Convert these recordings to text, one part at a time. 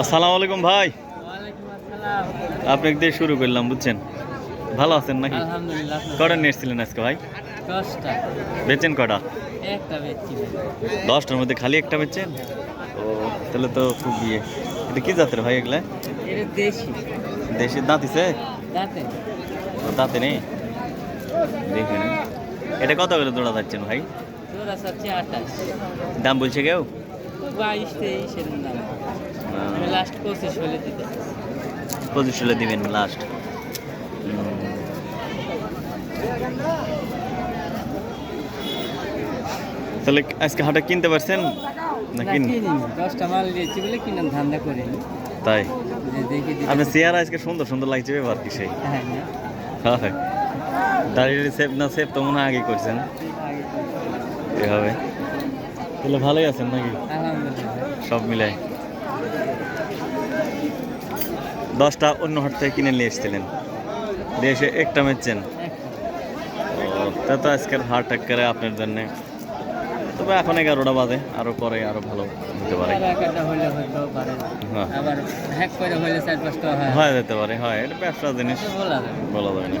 আসসালামু আলাইকুম ভাই। ওয়ালাইকুম আসসালাম। আপনি দিয়ে শুরু করলাম বুঝছেন? ভালো আছেন নাকি? কটা নিয়ে এসেছিলেন আজকে ভাই? বেচেন কটা? দশটার মধ্যে খালি একটা বেচেন? ও তাহলে তো খুব ইয়ে। এটা কি জাতের ভাই এগুলা? দেশি। দেশের দাঁতিছে দাঁতে। দাঁতে নেই? দেখে এটা কত করে দৌড়া যাচ্ছেন ভাই? দাম বলছে কেউ? বাইশ আমি লাস্ট পঁচিশ হলে দিতে। পঁচিশ ষোলো দিবেন লাস্ট তাহলে আজকে হাটে কিনতে পারছেন? না কিন দশটা মাল দিয়েছি বলে কিনার ধান্দা করিনি। তাই? আপনার চেয়ার আজকে সুন্দর সুন্দর লাগছে ব্যাপার কি সেই? হ্যাঁ না দাঁড়িয়ে সেভ না সেভ তো মনে হয় আগে করছেন। এভাবে। তাহলে ভালোই আছেন নাকি? সব মিলাই। দশটা অন্য হাট থেকে কিনে নিয়ে এসেছিলেন। দিয়ে এসে একটা মেচছেন। তা তো আজকের হাট করে আপনার জন্য। তবে এখন এগারোটা বাজে আরও পরে আরও ভালো হতে পারে। হ্যাঁ। হয়। যেতে পারে হয়। এটা ব্যবসা জিনিস। বলা বলা যায় না।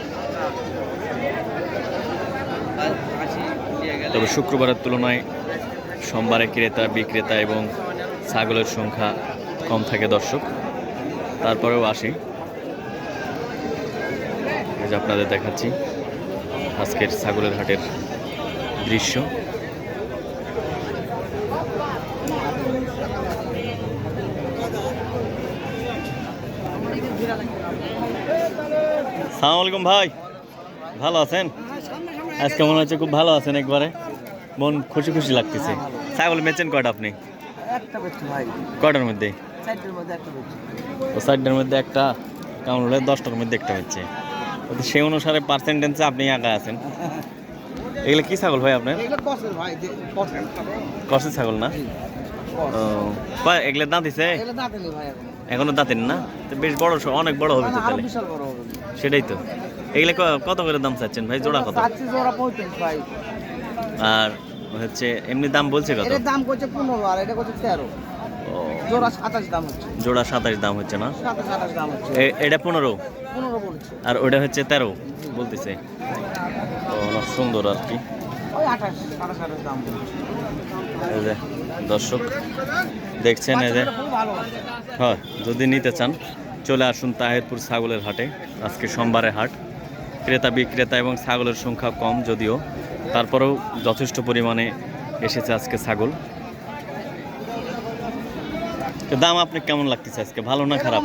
তবে শুক্রবারের তুলনায় সোমবারে ক্রেতা, বিক্রেতা এবং ছাগলের সংখ্যা কম থাকে দর্শক। তারপরেও আসি। আপনাদের দেখাচ্ছি আজকের ছাগলের হাটের দৃশ্য। সালাম আলাইকুম ভাই, ভালো আছেন? আজকে মনে হচ্ছে খুব ভালো আছেন একবারে। মন খুশি খুশি লাগতেছে। ছাগল বেচেন কয়টা আপনি? একটা বেচছি ভাই। কয়টার মধ্যে? চারটের মধ্যে একটা সাইডটার মধ্যে একটা কেমন হলে দশটার মধ্যে একটা বেচছে। তো সেই অনুসারে পার্সেন্টেন্সে আপনি একা আছেন। এগুলো কি ছাগল ভাই আপনার? এগুলো কসের ভাই কসের কষে ছাগল না? এগুলো দাঁত দিছে? এখন। দাঁতেন না? তো বেশ বড় অনেক বড় হবে তো তাহলে। সেটাই তো। এগুলো কত করে দাম চাচ্ছেন ভাই? জোড়া কত? জোড়া ভাই। আর হচ্ছে এমনি দাম বলছে কত? এটার দাম করছে পনেরো আর এটা করছে তেরো। জোড়া সাতাশ দাম হচ্ছে। জোড়া সাতাশ দাম হচ্ছে না? সাতাশ আঠাশ দাম হচ্ছে। এটা পনেরো? পনেরো বলছে। আর ওটা হচ্ছে তেরো বলতেছে। ও না, সুন্দর আর কি। ওই আঠাশ সাতাশ আঠাশ দাম বলছে। এই যে দর্শক দেখছেন এই যে। হয় যদি নিতে চান চলে আসুন তাহেরপুর ছাগলের হাটে। আজকে সোমবারে হাট। ক্রেতা বিক্রেতা এবং ছাগলের সংখ্যা কম যদিও। তারপরেও যথেষ্ট পরিমাণে এসেছে আজকে ছাগল। দাম আপনি কেমন লাগতেছে আজকে? ভালো না খারাপ?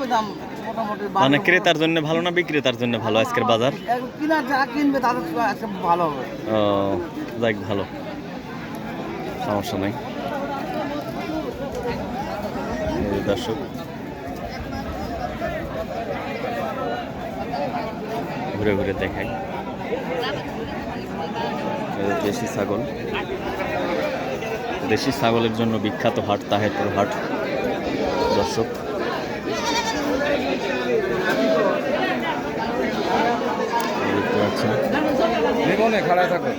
মানে ক্রেতার জন্য ভালো না বিক্রেতার জন্য ভালো আজকের বাজার? এখন কিনার কিনবে তাদের আজকে ভালো হবে। ও যাক ভালো। সমস্যা নাই। দর্শক। ঘুরে ঘুরে দেখাই। এই যে দেশি ছাগল। দেশি ছাগলের জন্য বিখ্যাত হাট তাহেরপুর হাট। দর্শক। দেখতে পাচ্ছেন। খাড়ায় থাকো।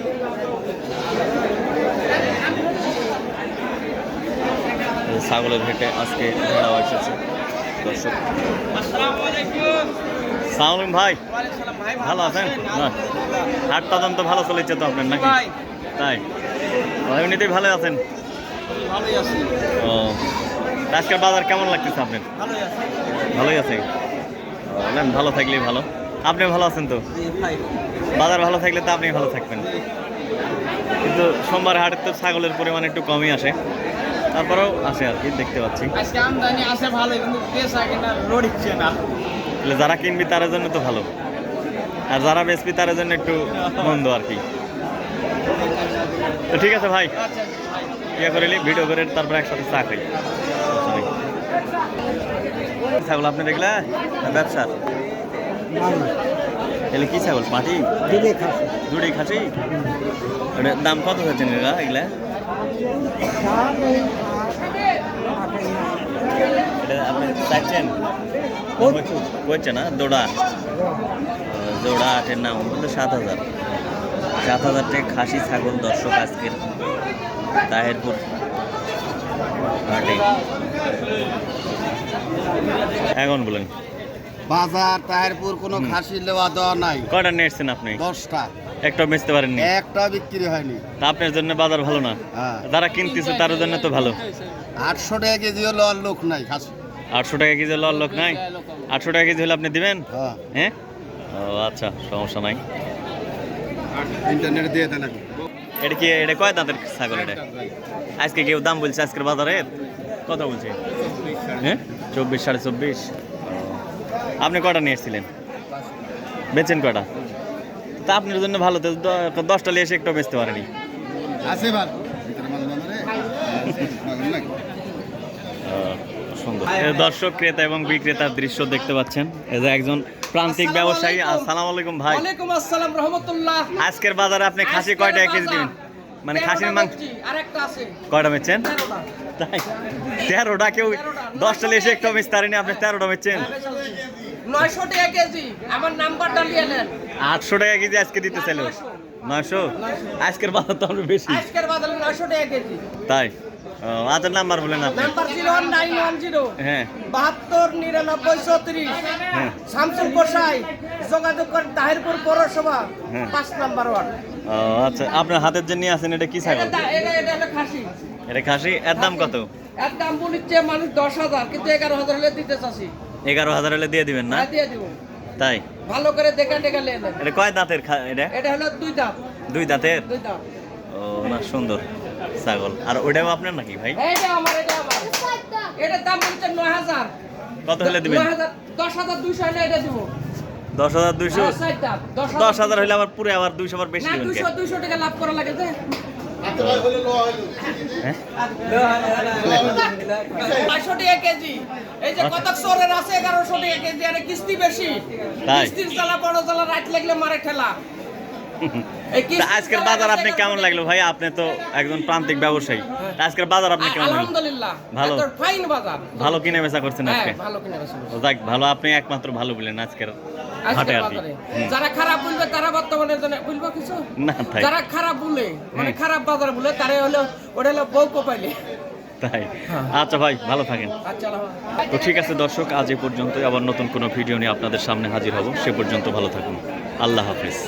ছাগলের হেঁটে আজকে ভেড়াও এসেছে। দর্শক। সালাম ভাই। ভালো আছেন? হাট তাদান তো ভালো চলেছে তো আপনার নাকি? তাই? এমনিতেই ভালো আছেন। ও। আজকের বাজার কেমন লাগতেছে আপনার? ভালোই আছে। নেন, ভালো থাকলেই ভালো। আপনি ভালো আছেন তো? বাজার ভালো থাকলে তো আপনি ভালো থাকবেন। কিন্তু সোমবার হাটের তো ছাগলের পরিমাণ একটু কমই আসে। তারপরেও আসে আর কি দেখতে পাচ্ছি। আজকে আমদানি আছে ভালো কিন্তু পেশা কিনা রড়িচ্ছে না। তাহলে যারা কিনবি তার জন্য তো ভালো। আর যারা বেচবি তার জন্য একটু মন্দ আর কি। তো ঠিক আছে ভাই। ইয়ে করে ভিডিও করে তারপরে একসাথে চা খাই। ছাগল আপনি দেখলে? ব্যবসার? এলে কি ছাগল? পাটি দিদি খাসি। দুটি খাসি? দাম কত হচ্ছে এগুলা? এগুলা এটা আপনি চাচ্ছেন বলছে না দৌড়া জোড়া আটের নাম বলতে সাত হাজার সাত হাজার টাকা খাসি ছাগল দর্শক আজকের তাহেরপুর হাটে এখন বলেন বাজার তাহেরপুর কোনো খাসি লেওয়া দেওয়া নাই। কয়টা নিয়েছেন আপনি? দশটা। একটা বেচতে পারেননি? একটা বিক্রি হয়নি। আপনার জন্য বাজার ভালো না। হ্যাঁ। যারা কিনতেছে তার জন্য তো ভালো। আটশো টাকা কেজি হলো আর লোক নাই খাসি। আটশো টাকা কেজি হলে আর লোক নাই? আটশো টাকা কেজি হলে আপনি দিবেন? হ্যাঁ। হ্যাঁ? ও আচ্ছা সমস্যা নাই। ইন্টারনেট দিয়ে দেন এটা কি এটা কয় দাঁতের ছাগল এটা? আজকে কেউ দাম বলছে আজকের বাজারে? কত বলছে? হ্যাঁ? চব্বিশ সাড়ে চব্বিশ। আপনি কটা নিয়ে এসেছিলেন? বেচেন কটা? তা আপনার জন্য ভালো তো দশটা নিয়ে এসে একটু বেচতে পারেনি। আছে ভালো। সুন্দর। দর্শক ক্রেতা এবং বিক্রেতার দৃশ্য দেখতে পাচ্ছেন। এই যে একজন প্রান্তিক ব্যবসায়ী আসসালামু আলাইকুম ভাই। ওয়ালাইকুম আসসালাম রহমতুল্লাহ। আজকের বাজারে আপনি খাসি কয়টা কেজি দিবেন? মানে খাসির মাংস আরেকটা আছে। কয়টা বেচছেন? তাই? তেরোটা? কেউ দশটা লেসে একটু মিস তারিনি আপনি তেরোটা বেচছেন? নয়শো টাকা কেজি। আমার নাম্বারটা নিয়ে নেন। আটশো টাকা কেজি আজকে দিতে চাইলো। নয়শো। আজকের বাজার তো আমরা বেশি। আজকের বাজারে নয়শো টাকা কেজি। তাই? আচ্ছা নাম্বার বলেন আপনি। নাম্বার নাইন ওয়ান জিরো হ্যাঁ। বাহাত্তর নিরানব্বই চৌত্রিশ হ্যাঁ। শামসুল কোসাই যোগাযোগ করেন তাহিরপুর পৌরসভা হ্যাঁ। পাঁচ নাম্বার ওয়ার্ড। আচ্ছা আপনার হাতের যে নিয়ে আছেন এটা কি ছাগল? এটা হলো খাসি। এটা খাসি? এর দাম কত? এর দাম বলিচ্ছে মানুষ দশ হাজার কিন্তু এগারো হাজার হলে দিতে চাচ্ছি। এগারো হাজার হলে দিয়ে দিবেন না? হ্যাঁ, দিয়ে দিব। তাই? ভালো করে দেখা টেকা নেন। এটা কয় দাঁতের এটা? এটা হলো দুই দাম দুই দাঁতের? দুই দাম ও না সুন্দর। ছাগল। আর ওটাও আপনার নাকি ভাই? এইটা আমার এটা আমার। এটার দাম নয় হাজার। কত হলে দিবেন? নয় হাজার দশ হাজার দুইশো হলে এটা দিব। দশ হাজার দুইশো? হ্যাঁ, দাম দশ হাজার হলে আবার পুরো আবার দুইশো আবার বেশি? দুইশো টাকা লাভ করা লাগে যে। টাকা কেজি। এই যে কতক চোরের আছে এগারোশো টাকা কেজি আর কিস্তি বেশি। কিস্তির জ্বালা বড় জ্বালা রাত লাগলে মারে ঠেলা। আজকের বাজার আপনি কেমন লাগল ভাই? আপনি তো একজন প্রান্তিক ব্যবসায়ী। আজকের বাজার আপনি কেমন আলহামদুলিল্লাহ। ভালো। ফাইন বাজার। ভালো কিনে বেচা করছেন হ্যাঁ আজকে? ভালো কিনে যাক ভালো। আপনি একমাত্র ভালো বলেন আজকের হাটে আর। যারা খারাপ বলবে তারা বর্তমানে বলব কিছু? না যারা খারাপ বলে মানে খারাপ বাজার বলে তারা হলো ওটা হলো বউ কোপাইলে। তাই? আচ্ছা ভাই ভালো থাকেন। আচ্ছা তো ঠিক আছে দর্শক আজ এ পর্যন্তই। আবার নতুন কোনো ভিডিও নিয়ে আপনাদের সামনে হাজির হব। সে পর্যন্ত ভালো থাকুন। আল্লাহ হাফিজ।